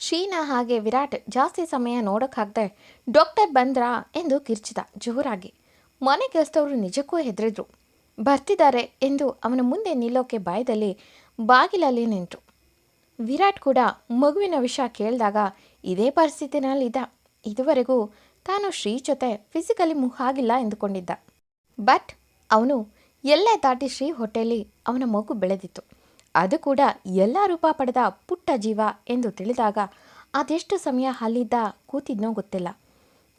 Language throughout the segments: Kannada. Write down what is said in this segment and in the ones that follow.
ಶೀನಾ ಹಾಗೆ ವಿರಾಟ್ ಜಾಸ್ತಿ ಸಮಯ ನೋಡೋಕ್ಕಾಗದೆ ಡಾಕ್ಟರ್ ಬಂದ್ರಾ ಎಂದು ಕಿರ್ಚಿದ ಜೋರಾಗಿ ಮನೆ ಕೆಲಸದವರು ನಿಜಕ್ಕೂ ಹೆದರಿದ್ರು. ಬರ್ತಿದ್ದಾರೆ ಎಂದು ಅವನ ಮುಂದೆ ನಿಲ್ಲೋಕೆ ಬಾಯದಲ್ಲಿ ಬಾಗಿಲಲ್ಲಿ ನಿಂತರು ವಿರಾಟ್ ಕೂಡ ಮಗುವಿನ ವಿಷಯ ಕೇಳಿದಾಗ ಇದೇ ಪರಿಸ್ಥಿತಿನಲ್ಲಿದ್ದ. ಇದುವರೆಗೂ ತಾನು ಶ್ರೀ ಜೊತೆ ಫಿಸಿಕಲಿ ಆಗಿಲ್ಲ ಎಂದುಕೊಂಡಿದ್ದ. ಬಟ್ ಅವನು ಎಲ್ಲೇ ದಾಟಿ ಶ್ರೀ ಹೊಟ್ಟೆಯಲ್ಲಿ ಅವನ ಮಗು ಬೆಳೆದಿತ್ತು. ಅದು ಕೂಡ ಎಲ್ಲ ರೂಪ ಪಡೆದ ಪುಟ್ಟ ಜೀವ ಎಂದು ತಿಳಿದಾಗ ಅದೆಷ್ಟು ಸಮಯ ಅಲ್ಲಿದ್ದ ಕೂತಿದ್ನೋ ಗೊತ್ತಿಲ್ಲ.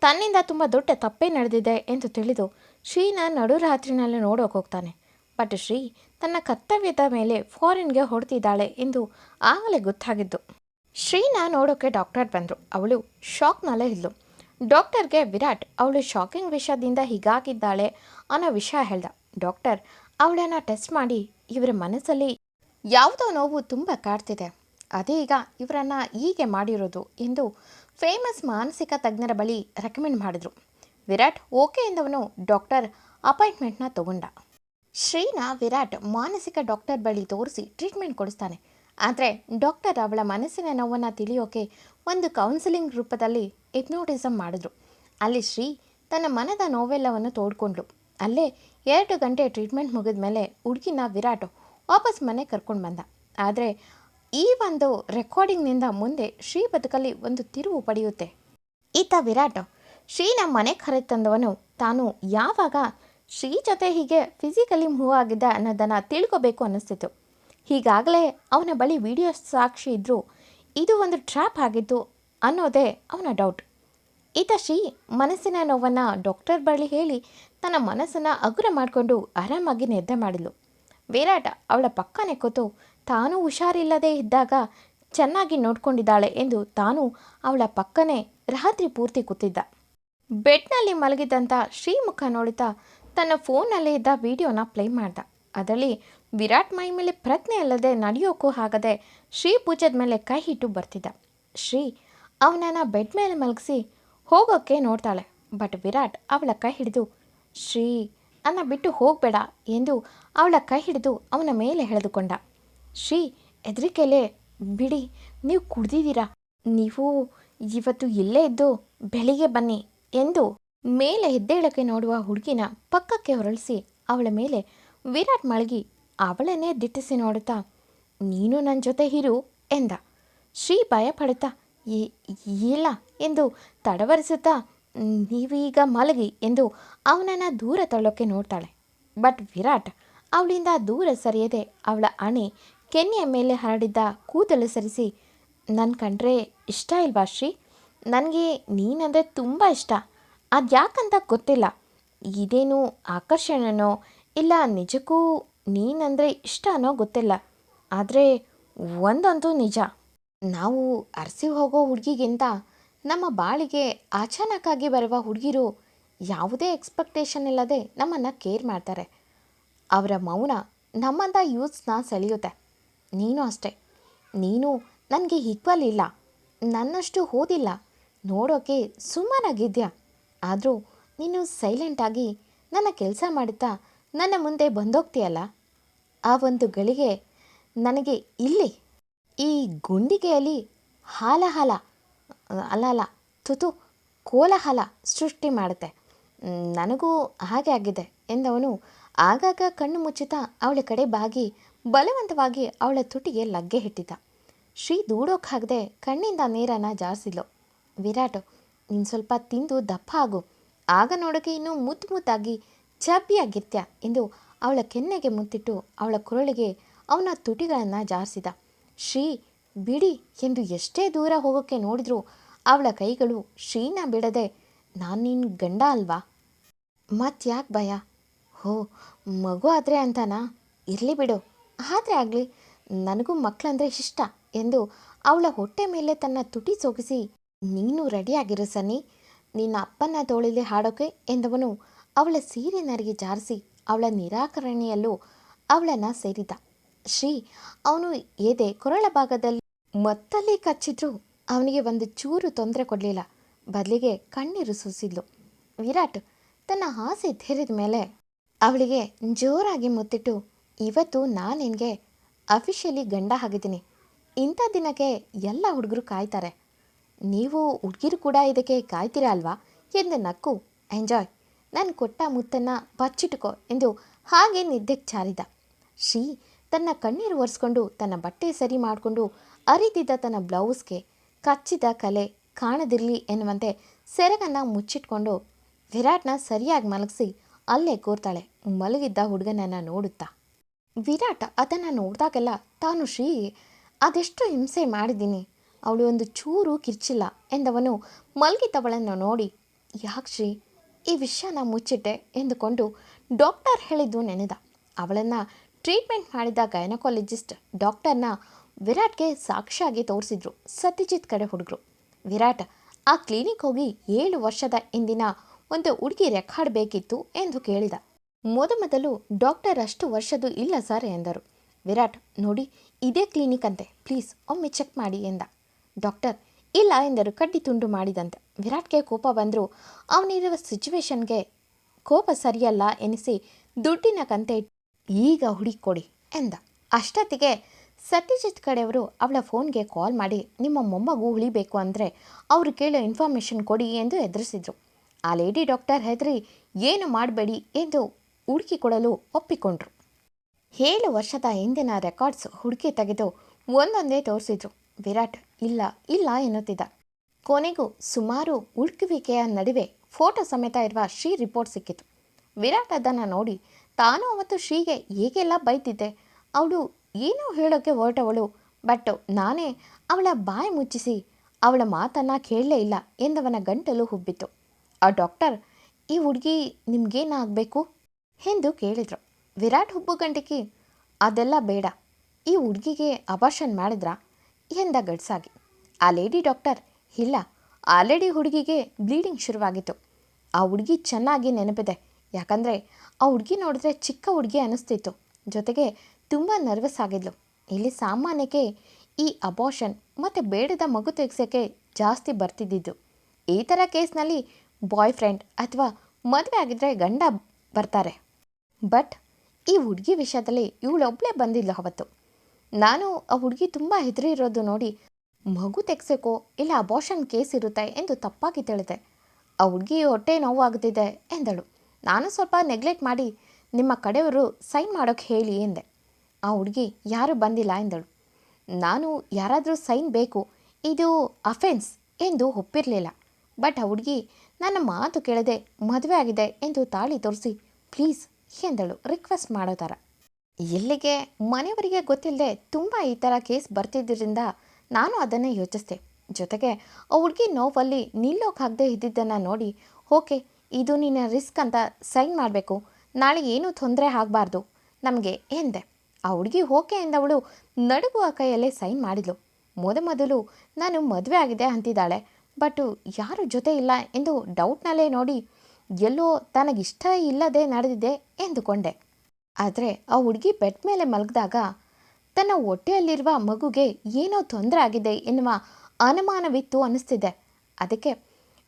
ತನ್ನಿಂದ ತುಂಬ ದೊಡ್ಡ ತಪ್ಪೇ ನಡೆದಿದೆ ಎಂದು ತಿಳಿದು ಶ್ರೀನ ನಡುರಾತ್ರಿನಲ್ಲಿ ನೋಡೋಕೆ ಹೋಗ್ತಾನೆ. ಬಟ್ ಶ್ರೀ ತನ್ನ ಕರ್ತವ್ಯದ ಮೇಲೆ ಫಾರಿನ್ಗೆ ಹೊಡ್ತಿದ್ದಾಳೆ ಎಂದು ಆಗಲೇ ಗೊತ್ತಾಗಿದ್ದು. ಶ್ರೀನ ನೋಡೋಕೆ ಡಾಕ್ಟರ್ ಬಂದರು. ಅವಳು ಶಾಕ್ನಲ್ಲೇ ಇದ್ಲು. ಡಾಕ್ಟರ್ಗೆ ವಿರಾಟ್ ಅವಳು ಶಾಕಿಂಗ್ ವಿಷಯದಿಂದ ಹೀಗಾಗಿದ್ದಾಳೆ ಅನ್ನೋ ವಿಷಯ ಹೇಳ್ದ. ಡಾಕ್ಟರ್ ಅವಳನ್ನು ಟೆಸ್ಟ್ ಮಾಡಿ ಇವರ ಮನಸ್ಸಲ್ಲಿ ಯಾವುದೋ ನೋವು ತುಂಬ ಕಾಡ್ತಿದೆ. ಅದೇ ಈಗ ಇವರನ್ನು ಹೀಗೆ ಮಾಡಿರೋದು ಎಂದು ಫೇಮಸ್ ಮಾನಸಿಕ ತಜ್ಞರ ಬಳಿ ರೆಕಮೆಂಡ್ ಮಾಡಿದ್ರು. ವಿರಾಟ್ ಓಕೆ ಎಂದವನು ಡಾಕ್ಟರ್ ಅಪಾಯಿಂಟ್ಮೆಂಟ್ನ ತಗೊಂಡ. ಶ್ರೀನ ವಿರಾಟ್ ಮಾನಸಿಕ ಡಾಕ್ಟರ್ ಬಳಿ ತೋರಿಸಿ ಟ್ರೀಟ್ಮೆಂಟ್ ಕೊಡಿಸ್ತಾನೆ. ಆದರೆ ಡಾಕ್ಟರ್ ಅವಳ ಮನಸ್ಸಿನ ನೋವನ್ನು ತಿಳಿಯೋಕೆ ಒಂದು ಕೌನ್ಸಿಲಿಂಗ್ ರೂಪದಲ್ಲಿ ಹಿಪ್ನೋಟಿಸಮ್ ಮಾಡಿದ್ರು. ಅಲ್ಲಿ ಶ್ರೀ ತನ್ನ ಮನದ ನೋವೆಲ್ಲವನ್ನು ತೋಡ್ಕೊಂಡ್ಳು ಅಲ್ಲೇ ಎರಡು ಗಂಟೆ ಟ್ರೀಟ್ಮೆಂಟ್ ಮುಗಿದ ಮೇಲೆ ಹುಡುಗಿನ ವಿರಾಟ್ ವಾಪಸ್ ಮನೆ ಕರ್ಕೊಂಡು ಬಂದ. ಆದರೆ ಈ ಒಂದು ರೆಕಾರ್ಡಿಂಗ್ನಿಂದ ಮುಂದೆ ಶ್ರೀ ಬದುಕಲ್ಲಿ ಒಂದು ತಿರುವು ಪಡೆಯುತ್ತೆ. ಈತ ವಿರಾಟ್, ಶ್ರೀನ ಮನೆ ಕರೆತಂದವನು ತಾನು ಯಾವಾಗ ಶ್ರೀ ಜೊತೆ ಹೀಗೆ ಫಿಸಿಕಲಿ ಮೂವ್ ಆಗಿದ್ದ ಅನ್ನೋದನ್ನು ತಿಳ್ಕೋಬೇಕು ಅನ್ನಿಸ್ತಿತ್ತು. ಹೀಗಾಗಲೇ ಅವನ ಬಳಿ ವಿಡಿಯೋ ಸಾಕ್ಷಿ ಇದ್ದರೂ ಇದು ಒಂದು ಟ್ರ್ಯಾಪ್ ಆಗಿತ್ತು ಅನ್ನೋದೇ ಅವನ ಡೌಟ್ ಈತ ಶ್ರೀ ಮನಸ್ಸಿನ ನೋವನ್ನು ಡಾಕ್ಟರ್ ಬಳಿ ಹೇಳಿ ತನ್ನ ಮನಸ್ಸನ್ನು ಅಗುರ ಮಾಡಿಕೊಂಡು ಆರಾಮಾಗಿ ನಿದ್ದೆ ಮಾಡಿದ್ಲು. ವಿರಾಟ್ ಅವಳ ಪಕ್ಕನೆ ಕೂತು ತಾನೂ ಹುಷಾರಿಲ್ಲದೆ ಇದ್ದಾಗ ಚೆನ್ನಾಗಿ ನೋಡ್ಕೊಂಡಿದ್ದಾಳೆ ಎಂದು ತಾನು ಅವಳ ಪಕ್ಕನೆ ರಾತ್ರಿ ಪೂರ್ತಿ ಕೂತಿದ್ದ. ಬೆಡ್ನಲ್ಲಿ ಮಲಗಿದ್ದಂಥ ಶ್ರೀಮುಖ ನೋಡುತ್ತಾ ತನ್ನ ಫೋನಲ್ಲಿ ಇದ್ದ ವಿಡಿಯೋನ ಪ್ಲೇ ಮಾಡ್ದ. ಅದರಲ್ಲಿ ವಿರಾಟ್ ಮೈ ಮೇಲೆ ಪ್ರಜ್ಞೆ ಅಲ್ಲದೆ ನಡೆಯೋಕ್ಕೂ ಆಗದೆ ಶ್ರೀ ಭುಜದ ಮೇಲೆ ಕೈ ಇಟ್ಟು ಬರ್ತಿದ್ದ. ಶ್ರೀ ಅವನನ್ನು ಬೆಡ್ ಮೇಲೆ ಮಲಗಿಸಿ ಹೋಗೋಕ್ಕೆ ನೋಡ್ತಾಳೆ, ಬಟ್ ವಿರಾಟ್ ಅವಳ ಕೈ ಹಿಡಿದು, ಶ್ರೀ ಅನ್ನ ಬಿಟ್ಟು ಹೋಗಬೇಡ ಎಂದು ಅವಳ ಕೈ ಹಿಡಿದು ಅವನ ಮೇಲೆ ಎಳೆದುಕೊಂಡ. ಶ್ರೀ ಹೆದರಿಕೆಲೆ, ಬಿಡಿ, ನೀವು ಕುಡ್ದಿದ್ದೀರಾ? ನೀವು ಇವತ್ತು ಇಲ್ಲೇ ಇದ್ದು ಬೆಳಿಗ್ಗೆ ಬನ್ನಿ ಎಂದು ಮೇಲೆ ಎದ್ದೇಳಕ್ಕೆ ನೋಡುವ ಹುಡುಗಿನ ಪಕ್ಕಕ್ಕೆ ಹೊರಳಿಸಿ ಅವಳ ಮೇಲೆ ವಿರಾಟ್ ಮಳಗಿ ಅವಳನ್ನೇ ದಿಟ್ಟಿಸಿ ನೋಡುತ್ತಾ, ನೀನು ನನ್ನ ಜೊತೆ ಇರು ಎಂದ. ಶ್ರೀ ಭಯ ಪಡುತ್ತಾ "ಇ- ಇಲ್ಲ ಎಂದು ತಡವರಿಸುತ್ತಾ ನೀವೀಗ ಮಲಗಿ ಎಂದು ಅವನನ್ನು ದೂರ ತಳ್ಳೋಕೆ ನೋಡ್ತಾಳೆ. ಬಟ್ ವಿರಾಟ್ ಅವಳಿಂದ ದೂರ ಸರಿಯದೆ ಅವಳ ಅಣೆ ಕೆನ್ನೆಯ ಮೇಲೆ ಹರಡಿದ್ದ ಕೂದಲು ಸರಿಸಿ ನನ್ನ ಕಂಡ್ರೆ ಇಷ್ಟ ಇಲ್ವಾ ಶ್ರೀ? ನನಗೆ ನೀನಂದರೆ ತುಂಬ ಇಷ್ಟ. ಅದು ಯಾಕಂತ ಗೊತ್ತಿಲ್ಲ. ಇದೇನು ಆಕರ್ಷಣನೋ ಇಲ್ಲ ನಿಜಕ್ಕೂ ನೀನಂದರೆ ಇಷ್ಟನೋ ಗೊತ್ತಿಲ್ಲ. ಆದರೆ ಒಂದಂತೂ ನಿಜ. ನಾವು ಅರಸಿ ಹೋಗೋ ಹುಡುಗಿಗಿಂತ ನಮ್ಮ ಬಾಳಿಗೆ ಅಚಾನಕ್ಕಾಗಿ ಬರುವ ಹುಡುಗಿರು ಯಾವುದೇ ಎಕ್ಸ್ಪೆಕ್ಟೇಷನ್ ಇಲ್ಲದೆ ನಮ್ಮನ್ನು ಕೇರ್ ಮಾಡ್ತಾರೆ. ಅವರ ಮೌನ ನಮ್ಮಂಥ ಯೂತ್ಸ್ನ ಸೆಳೆಯುತ್ತೆ. ನೀನು ಅಷ್ಟೇ. ನೀನು ನನಗೆ ಈಕ್ವಲ್ ಇಲ್ಲ. ನನ್ನಷ್ಟು ಓದಿಲ್ಲ. ನೋಡೋಕೆ ಸುಮ್ಮನಾಗಿದ್ಯಾ? ಆದರೂ ನೀನು ಸೈಲೆಂಟಾಗಿ ನನ್ನ ಕೆಲಸ ಮಾಡುತ್ತಾ ನನ್ನ ಮುಂದೆ ಬಂದೋಗ್ತೀಯಲ್ಲ? ಆ ಒಂದು ಗಳಿಗೆ ನನಗೆ ಇಲ್ಲಿ ಈ ಗುಂಡಿಗೆಯಲ್ಲಿ ಹಾಲಹಲ ಅಲ್ಲ ಅಲ್ಲ ತುತು ಕೋಲಾಹಲ ಸೃಷ್ಟಿ ಮಾಡುತ್ತೆ. ನನಗೂ ಹಾಗೆ ಆಗಿದೆ ಎಂದವನು ಆಗಾಗ ಕಣ್ಣು ಮುಚ್ಚಿತ ಅವಳ ಕಡೆ ಬಾಗಿ ಬಲವಂತವಾಗಿ ಅವಳ ತುಟಿಗೆ ಲಗ್ಗೆ ಇಟ್ಟಿದ್ದ ಶ್ರೀ ದೂಡೋಕ್ಕಾಗದೆ ಕಣ್ಣಿಂದ ನೀರನ್ನು ಜಾರಿಸಿದ್ಲು. ವಿರಾಟ್, ನೀನು ಸ್ವಲ್ಪ ತಿಂದು ದಪ್ಪ ಆಗು. ಆಗ ನೋಡೋಕೆ ಇನ್ನೂ ಮುದ್ದು ಮುದ್ದಾಗಿ ಚಬ್ಬಿಯಾಗಿರ್ತ್ಯ ಎಂದು ಅವಳ ಕೆನ್ನೆಗೆ ಮುತ್ತಿಟ್ಟು ಅವಳ ಕುರಳಿಗೆ ಅವನ ತುಟಿಗಳನ್ನು ಜಾರಿಸಿದ. ಶ್ರೀ ಬಿಡಿ ಎಂದು ಎಷ್ಟೇ ದೂರ ಹೋಗೋಕ್ಕೆ ನೋಡಿದ್ರೂ ಅವಳ ಕೈಗಳು ಶ್ರೀನ ಬಿಡದೆ, ನಾನು ನಿನ್ನ ಗಂಡ ಅಲ್ವಾ? ಮತ್ತ್ಯಾಕೆ ಭಯ? ಹೋ, ಮಗು ಆದರೆ ಅಂತನಾ? ಇರಲಿ ಬಿಡು. ಆದರೆ ಆಗಲಿ, ನನಗೂ ಮಕ್ಕಳಂದ್ರೆ ಇಷ್ಟ ಎಂದು ಅವಳ ಹೊಟ್ಟೆ ಮೇಲೆ ತನ್ನ ತುಟಿ ಸೋಗಿಸಿ, ನೀನು ರೆಡಿಯಾಗಿರು ಸನ್ನಿ. ನಿನ್ನ ಅಪ್ಪನ ತೋಳಿಲಿ ಹಾಡೋಕೆ ಎಂದವನು ಅವಳ ಸೀರೆ ನರಿಗೆ ಜಾರಿಸಿ ಅವಳ ನಿರಾಕರಣೆಯಲ್ಲೂ ಅವಳನ್ನು ಸೇರಿದ. ಶ್ರೀ, ಅವನು ಎದೆ ಕೊರಳ ಭಾಗದಲ್ಲಿ ಮತ್ತಲ್ಲಿ ಕಚ್ಚಿದ್ರು ಅವನಿಗೆ ಒಂದು ಚೂರು ತೊಂದರೆ ಕೊಡಲಿಲ್ಲ. ಬದಲಿಗೆ ಕಣ್ಣೀರು ಸೂಸಿದ್ಲು ವಿರಾಟ್ ತನ್ನ ಆಸೆ ತೆರೆದ ಮೇಲೆ ಅವಳಿಗೆ ಜೋರಾಗಿ ಮುತ್ತಿಟ್ಟು, ಇವತ್ತು ನಾನು ನಿನಗೆ ಅಫಿಷಿಯಲಿ ಗಂಡ ಆಗಿದ್ದೀನಿ. ಇಂಥ ದಿನಕ್ಕೆ ಎಲ್ಲ ಹುಡುಗರು ಕಾಯ್ತಾರೆ. ನೀವು ಹುಡುಗಿರು ಕೂಡ ಇದಕ್ಕೆ ಕಾಯ್ತೀರಾ ಅಲ್ವಾ? ಎಂದು ನಕ್ಕು, ಎಂಜಾಯ್. ನಾನು ಕೊಟ್ಟ ಮುತ್ತನ್ನು ಬಚ್ಚಿಟ್ಕೋ ಎಂದು ಹಾಗೆ ನಿದ್ದೆಗೆ ಚಾರಿದ. ಶ್ರೀ ತನ್ನ ಕಣ್ಣೀರು ಒರೆಸ್ಕೊಂಡು ತನ್ನ ಬಟ್ಟೆ ಸರಿ ಮಾಡಿಕೊಂಡು ಅರಿತಿದ್ದ ತನ್ನ ಬ್ಲೌಸ್ಗೆ ಕಚ್ಚಿದ ಕಲೆ ಕಾಣದಿರಲಿ ಎನ್ನುವಂತೆ ಸೆರಗನ್ನು ಮುಚ್ಚಿಟ್ಕೊಂಡು ವಿರಾಟ್ನ ಸರಿಯಾಗಿ ಮಲಗಿಸಿ ಅಲ್ಲೇ ಕೂರ್ತಾಳೆ. ಮಲಗಿದ್ದ ಹುಡುಗನನ್ನು ನೋಡುತ್ತಾ. ವಿರಾಟ್ ಅದನ್ನು ನೋಡಿದಾಗೆಲ್ಲ ತಾನು ಶ್ರೀ, ಅದೆಷ್ಟು ಹಿಂಸೆ ಮಾಡಿದ್ದೀನಿ. ಅವಳು ಒಂದು ಚೂರು ಕಿರ್ಚಿಲ್ಲ ಎಂದವನು ಮಲಗಿದ್ದವಳನ್ನು ನೋಡಿ, ಯಾಕೆ ಶ್ರೀ, ಈ ವಿಷಯನ ಮುಚ್ಚಿಟ್ಟೆ? ಎಂದುಕೊಂಡು ಡಾಕ್ಟರ್ ಹೇಳಿದ್ದು ನೆನೆದ. ಅವಳನ್ನು ಟ್ರೀಟ್ಮೆಂಟ್ ಮಾಡಿದ ಗೈನಕಾಲಜಿಸ್ಟ್ ಡಾಕ್ಟರ್ನ ವಿರಾಟ್ಗೆ ಸಾಕ್ಷಿಯಾಗಿ ತೋರಿಸಿದ್ರು ಸತ್ಯಜಿತ್ ಕಡೆ ಹುಡುಗರು. ವಿರಾಟ್, ಆ ಕ್ಲಿನಿಕ್ ಹೋಗಿ ಏಳು ವರ್ಷದ ಹಿಂದಿನ ಒಂದು ಹುಡುಗಿ ರೆಕಾರ್ಡ್ ಬೇಕಿತ್ತು ಎಂದು ಕೇಳಿದ. ಮೊದಮೊದಲು ಡಾಕ್ಟರ್ ಅಷ್ಟು ವರ್ಷದ್ದು ಇಲ್ಲ ಸರ್ ಎಂದರು. ವಿರಾಟ್, ನೋಡಿ, ಇದೇ ಕ್ಲಿನಿಕ್ ಅಂತೆ, ಪ್ಲೀಸ್ ಒಮ್ಮೆ ಚೆಕ್ ಮಾಡಿ ಎಂದ. ಡಾಕ್ಟರ್, ಇಲ್ಲ ಎಂದರು, ಕಡ್ಡಿ ತುಂಡು ಮಾಡಿದಂತೆ. ವಿರಾಟ್ಗೆ ಕೋಪ ಬಂದರೂ, ಅವನಿರುವ ಸಿಚುವೇಶನ್ಗೆ ಕೋಪ ಸರಿಯಲ್ಲ ಎನಿಸಿ ದುಡ್ಡಿನ ಕಂತೆ ಈಗ ಹುಡುಕೊಡಿ ಎಂದ. ಅಷ್ಟೊತ್ತಿಗೆ ಸತ್ಯಜಿತ್ ಕಡೆಯವರು ಅವಳ ಫೋನ್ಗೆ ಕಾಲ್ ಮಾಡಿ, ನಿಮ್ಮ ಮೊಮ್ಮಗು ಉಳಿಬೇಕು ಅಂದರೆ ಅವರು ಕೇಳೋ ಇನ್ಫಾರ್ಮೇಷನ್ ಕೊಡಿ ಎಂದು ಎದುರಿಸಿದರು ಆ ಲೇಡಿ ಡಾಕ್ಟರ್ ಹೆದರಿ, ಏನು ಮಾಡಬೇಡಿ ಎಂದು ಹುಡುಕಿಕೊಡಲು ಒಪ್ಪಿಕೊಂಡ್ರು. ಏಳು ವರ್ಷದ ಹಿಂದಿನ ರೆಕಾರ್ಡ್ಸ್ ಹುಡುಕಿ ತೆಗೆದು ಒಂದೊಂದೇ ತೋರಿಸಿದ್ರು. ವಿರಾಟ್, ಇಲ್ಲ ಇಲ್ಲ ಎನ್ನುತ್ತಿದ್ದ. ಕೊನೆಗೂ ಸುಮಾರು ಹುಡುಕುವಿಕೆಯ ನಡುವೆ ಫೋಟೋ ಸಮೇತ ಇರುವ ಶ್ರೀ ರಿಪೋರ್ಟ್ ಸಿಕ್ಕಿತು. ವಿರಾಟ್ ಅದನ್ನು ನೋಡಿ ತಾನು ಅವತ್ತು ಶ್ರೀಗೆ ಹೇಗೆಲ್ಲ ಬೈತಿದ್ದೆ. ಅವಳು ಏನೋ ಹೇಳೋಕ್ಕೆ ಹೊರಟವಳು. ಬಟ್ ನಾನೇ ಅವಳ ಬಾಯಿ ಮುಚ್ಚಿಸಿ ಅವಳ ಮಾತನ್ನು ಕೇಳಲೇ ಇಲ್ಲ ಎಂದವನ ಗಂಟಲು ಹುಬ್ಬಿತು ಆ ಡಾಕ್ಟರ್, ಈ ಹುಡುಗಿ ನಿಮ್ಗೇನಾಗಬೇಕು? ಎಂದು ಕೇಳಿದ್ರು. ವಿರಾಟ್ ಹುಬ್ಬು ಗಂಟಿಕಿ ಅದೆಲ್ಲ ಬೇಡ. ಈ ಹುಡುಗಿಗೆ ಅಬಾಷನ್ ಮಾಡಿದ್ರಾ? ಎಂದ ಗಡ್ಸಾಗಿ. ಆ ಲೇಡಿ ಡಾಕ್ಟರ್, ಇಲ್ಲ ಆಲ್ರೆಡಿ ಹುಡುಗಿಗೆ ಬ್ಲೀಡಿಂಗ್ ಶುರುವಾಗಿತ್ತು. ಆ ಹುಡುಗಿ ಚೆನ್ನಾಗಿ ನೆನಪಿದೆ. ಯಾಕಂದರೆ ಆ ಹುಡುಗಿ ನೋಡಿದ್ರೆ ಚಿಕ್ಕ ಹುಡುಗಿ ಅನ್ನಿಸ್ತಿತ್ತು. ಜೊತೆಗೆ ತುಂಬ ನರ್ವಸ್ ಆಗಿದ್ಲು. ಇಲ್ಲಿ ಸಾಮಾನ್ಯಕ್ಕೆ ಈ ಅಬಾಷನ್ ಮತ್ತು ಬೇಡದ ಮಗು ತೆಗ್ಸೋಕ್ಕೆ ಜಾಸ್ತಿ ಬರ್ತಿದ್ದಿದ್ದು. ಈ ಥರ ಕೇಸ್ನಲ್ಲಿ ಬಾಯ್ ಫ್ರೆಂಡ್ ಅಥವಾ ಮದುವೆ ಆಗಿದ್ರೆ ಗಂಡ ಬರ್ತಾರೆ. ಬಟ್ ಈ ಹುಡುಗಿ ವಿಷಯದಲ್ಲಿ ಇವಳೊಬ್ಬಳೇ ಬಂದಿಲ್ಲ ಅವತ್ತು. ನಾನು ಆ ಹುಡುಗಿ ತುಂಬ ಹೆದರಿರೋದು ನೋಡಿ ಮಗು ತೆಗ್ಸೋಕೋ ಇಲ್ಲ ಅಬಾಷನ್ ಕೇಸ್ ಇರುತ್ತೆ ಎಂದು ತಪ್ಪಾಗಿ ತಿಳಿದೆ. ಆ ಹುಡುಗಿ ಹೊಟ್ಟೆ ನೋವಾಗುತ್ತಿದೆ ಎಂದಳು. ನಾನು ಸ್ವಲ್ಪ ನೆಗ್ಲೆಕ್ಟ್ ಮಾಡಿ ನಿಮ್ಮ ಕಡೆಯವರು ಸೈನ್ ಮಾಡೋಕ್ಕೆ ಹೇಳಿ ಎಂದೆ. ಆ ಹುಡುಗಿ ಯಾರೂ ಬಂದಿಲ್ಲ ಎಂದಳು. ನಾನು ಯಾರಾದರೂ ಸೈನ್ ಬೇಕು, ಇದು ಅಫೆನ್ಸ್ ಎಂದು ಒಪ್ಪಿರಲಿಲ್ಲ. ಬಟ್ ಆ ಹುಡುಗಿ ನನ್ನ ಮಾತು ಕೇಳದೆ ಮದುವೆ ಆಗಿದೆ ಎಂದು ತಾಳಿ ತೋರಿಸಿ ಪ್ಲೀಸ್ ಎಂದಳು ರಿಕ್ವೆಸ್ಟ್ ಮಾಡೋ ಥರ. ಎಲ್ಲಿಗೆ ಮನೆಯವರಿಗೆ ಗೊತ್ತಿಲ್ಲದೆ ತುಂಬ ಈ ಥರ ಕೇಸ್ ಬರ್ತಿದ್ದರಿಂದ ನಾನು ಅದನ್ನೇ ಯೋಚಿಸಿದೆ. ಜೊತೆಗೆ ಆ ಹುಡುಗಿ ನೋವಲ್ಲಿ ನಿಲ್ಲೋಕ್ಕಾಗದೆ ಇದ್ದಿದ್ದನ್ನು ನೋಡಿ ಓಕೆ ಇದು ನಿನ್ನ ರಿಸ್ಕ್ ಅಂತ ಸೈನ್ ಮಾಡಬೇಕು. ನಾಳೆ ಏನೂ ತೊಂದರೆ ಆಗಬಾರ್ದು. ನಮಗೆ ಎಂದೆ. ಆ ಹುಡುಗಿ ಓಕೆ ಎಂದವಳು ನಡುಗುವ ಕೈಯಲ್ಲೇ ಸೈನ್ ಮಾಡಿದ್ಲು. ಮೊದಮೊದಲು ನಾನು ಮದುವೆ ಆಗಿದೆ ಅಂತಿದ್ದಾಳೆ. ಬಟ್ ಯಾರು ಜೊತೆ ಇಲ್ಲ ಎಂದು ಡೌಟ್ನಲ್ಲೇ ನೋಡಿ ಎಲ್ಲೋ ತನಗಿಷ್ಟ ಇಲ್ಲದೆ ನಡೆದಿದೆ ಎಂದುಕೊಂಡೆ. ಆದರೆ ಆ ಹುಡುಗಿ ಬೆಟ್ ಮೇಲೆ ಮಲಗಿದಾಗ ತನ್ನ ಹೊಟ್ಟೆಯಲ್ಲಿರುವ ಮಗುಗೆ ಏನೋ ತೊಂದರೆ ಆಗಿದೆ ಎನ್ನುವ ಅನುಮಾನವಿತ್ತು ಅನ್ನಿಸ್ತಿದೆ. ಅದಕ್ಕೆ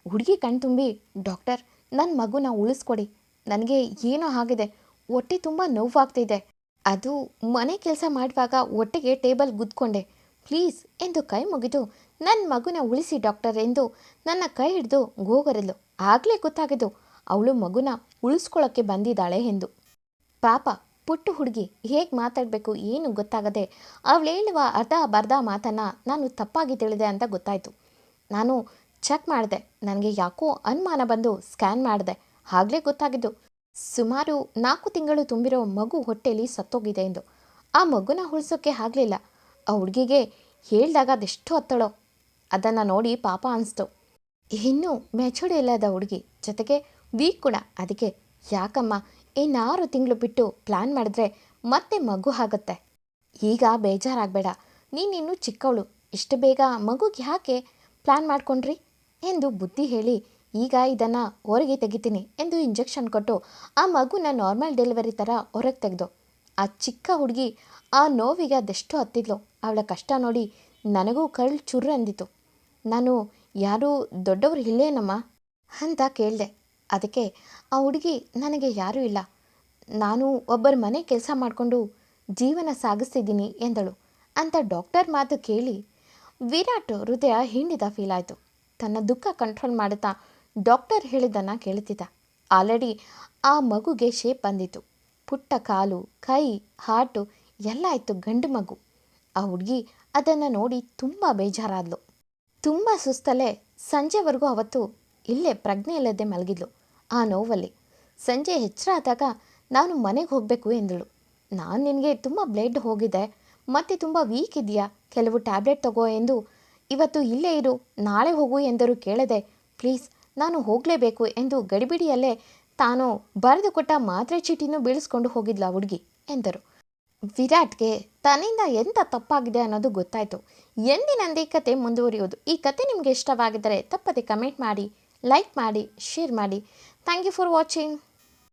ಹುಡುಗಿ ಕಣ್ತುಂಬಿ, ಡಾಕ್ಟರ್ ನನ್ನ ಮಗುನ ಉಳಿಸ್ಕೊಡಿ. ನನಗೆ ಏನೋ ಆಗಿದೆ. ಹೊಟ್ಟೆ ತುಂಬ ನೋವಾಗ್ತಿದೆ. ಅದು ಮನೆ ಕೆಲಸ ಮಾಡುವಾಗ ಹೊಟ್ಟೆಗೆ ಟೇಬಲ್ ಗುದ್ಕೊಂಡೆ. ಪ್ಲೀಸ್ ಎಂದು ಕೈ ಮುಗಿದು ನನ್ನ ಮಗುನ ಉಳಿಸಿ ಡಾಕ್ಟರ್ ಎಂದು ನನ್ನ ಕೈ ಹಿಡಿದು ಗೋಗರಲು. ಆಗಲೇ ಗೊತ್ತಾಗಿದ್ದು ಅವಳು ಮಗುನ ಉಳಿಸ್ಕೊಳ್ಳೋಕ್ಕೆ ಬಂದಿದ್ದಾಳೆ ಎಂದು. ಪಾಪ ಪುಟ್ಟು ಹುಡುಗಿ ಹೇಗೆ ಮಾತಾಡಬೇಕು ಏನು ಗೊತ್ತಾಗದೆ ಅವಳು ಹೇಳುವ ಅರ್ಧ ಬರ್ಧ ಮಾತನ್ನು ನಾನು ತಪ್ಪಾಗಿ ತಿಳಿದೆ ಅಂತ ಗೊತ್ತಾಯಿತು. ನಾನು ಚೆಕ್ ಮಾಡಿದೆ. ನನಗೆ ಯಾಕೋ ಅನುಮಾನ ಬಂದು ಸ್ಕ್ಯಾನ್ ಮಾಡಿದೆ. ಆಗಲೇ ಗೊತ್ತಾಗಿದ್ದು, ಸುಮಾರು ನಾಲ್ಕು ತಿಂಗಳು ತುಂಬಿರೋ ಮಗು ಹೊಟ್ಟೆಯಲ್ಲಿ ಸತ್ತೋಗಿದೆ ಎಂದು. ಆ ಮಗುನ ಉಳಿಸೋಕ್ಕೆ ಆಗಲಿಲ್ಲ. ಆ ಹುಡುಗಿಗೆ ಹೇಳಿದಾಗ ಅದೆಷ್ಟು ಹತ್ತಳೋ ಅದನ್ನು ನೋಡಿ ಪಾಪ ಅನಿಸ್ತು. ಇನ್ನೂ ಮೆಚೂರ್ಡ್ ಇಲ್ಲದ ಹುಡುಗಿ ಜೊತೆಗೆ ವೀಕ್ ಕೂಡ. ಅದಕ್ಕೆ ಯಾಕಮ್ಮ, ಇನ್ನಾರು ತಿಂಗಳು ಬಿಟ್ಟು ಪ್ಲ್ಯಾನ್ ಮಾಡಿದ್ರೆ ಮತ್ತೆ ಮಗು ಆಗುತ್ತೆ. ಈಗ ಬೇಜಾರಾಗಬೇಡ. ನೀನಿನ್ನೂ ಚಿಕ್ಕವಳು. ಇಷ್ಟು ಬೇಗ ಮಗುಗೆ ಯಾಕೆ ಪ್ಲ್ಯಾನ್ ಮಾಡ್ಕೊಂಡ್ರಿ? ಎಂದು ಬುದ್ಧಿ ಹೇಳಿ, ಈಗ ಇದನ್ನು ಹೊರಗೆ ತೆಗಿತೀನಿ ಎಂದು ಇಂಜೆಕ್ಷನ್ ಕೊಟ್ಟು ಆ ಮಗುನ ನಾರ್ಮಲ್ ಡೆಲಿವರಿ ಥರ ಹೊರಗೆ ತೆಗೆದು, ಆ ಚಿಕ್ಕ ಹುಡುಗಿ ಆ ನೋವಿಗೆ ಅದೆಷ್ಟು ಹತ್ತಿದ್ಲು. ಅವಳ ಕಷ್ಟ ನೋಡಿ ನನಗೂ ಕಳ್ಳು ಚುರ್ರು ಅಂದಿತು ನಾನು, ಯಾರೂ ದೊಡ್ಡವರು ಇಲ್ಲೇನಮ್ಮ? ಅಂತ ಕೇಳಿದೆ. ಅದಕ್ಕೆ ಆ ಹುಡುಗಿ ನನಗೆ ಯಾರೂ ಇಲ್ಲ. ನಾನು ಒಬ್ಬರ ಮನೆ ಕೆಲಸ ಮಾಡಿಕೊಂಡು ಜೀವನ ಸಾಗಿಸ್ತಿದ್ದೀನಿ ಎಂದಳು. ಅಂತ ಡಾಕ್ಟರ್ ಮಾತು ಕೇಳಿ, ವಿರಾಟ್ ಹೃದಯ ಹಿಂಡಿದ ಫೀಲ್ ಆಯಿತು. ತನ್ನ ದುಃಖ ಕಂಟ್ರೋಲ್ ಮಾಡುತ್ತಾ ಡಾಕ್ಟರ್ ಹೇಳಿದ್ದನ್ನು ಕೇಳುತ್ತಿದ್ದ. ಆಲ್ರೆಡಿ ಆ ಮಗುಗೆ ಶೇಪ್ ಬಂದಿತ್ತು. ಪುಟ್ಟ ಕಾಲು, ಕೈ ಹಾರ್ಟು ಎಲ್ಲ ಇತ್ತು ಗಂಡು ಮಗು. ಆ ಹುಡುಗಿ ಅದನ್ನು ನೋಡಿ ತುಂಬ ಬೇಜಾರಾದ್ಲು. ತುಂಬ ಸುಸ್ತಲ್ಲೇ ಸಂಜೆವರೆಗೂ ಅವತ್ತು ಇಲ್ಲೇ ಪ್ರಜ್ಞೆ ಇಲ್ಲದೆ ಮಲಗಿದ್ಲು ಆ ನೋವಲ್ಲಿ. ಸಂಜೆ ಹೆಚ್ಚರ ನಾನು ಮನೆಗೆ ಹೋಗಬೇಕು ಎಂದಳು. ನಾನು ನಿನಗೆ ತುಂಬ ಬ್ಲಡ್ ಹೋಗಿದೆ, ಮತ್ತೆ ತುಂಬ ವೀಕ್ ಇದೆಯಾ ಕೆಲವು ಟ್ಯಾಬ್ಲೆಟ್ ತಗೋ ಎಂದು ಇವತ್ತು ಇಲ್ಲೇ ಇರು, ನಾಳೆ ಹೋಗು ಎಂದರು ಕೇಳದೆ, ಪ್ಲೀಸ್, ನಾನು ಹೋಗಲೇಬೇಕು ಎಂದು ಗಡಿಬಿಡಿಯಲ್ಲೇ ತಾನು ಬರೆದುಕೊಟ್ಟ ಮಾತ್ರೆ ಚೀಟಿನೂ ಬೀಳಿಸ್ಕೊಂಡು ಹೋಗಿದ್ಲ ಹುಡುಗಿ ಎಂದರು. ವಿರಾಟ್ಗೆ ತನ್ನಿಂದ ಎಂಥ ತಪ್ಪಾಗಿದೆ ಅನ್ನೋದು ಗೊತ್ತಾಯಿತು. ಎಂದಿನಂದೇ ಈ ಕತೆ ಮುಂದುವರಿಯೋದು. ಈ ಕತೆ ನಿಮಗೆ ಇಷ್ಟವಾಗಿದ್ದರೆ ತಪ್ಪದೆ ಕಮೆಂಟ್ ಮಾಡಿ, ಲೈಕ್ ಮಾಡಿ, ಶೇರ್ ಮಾಡಿ. Thank you for watching.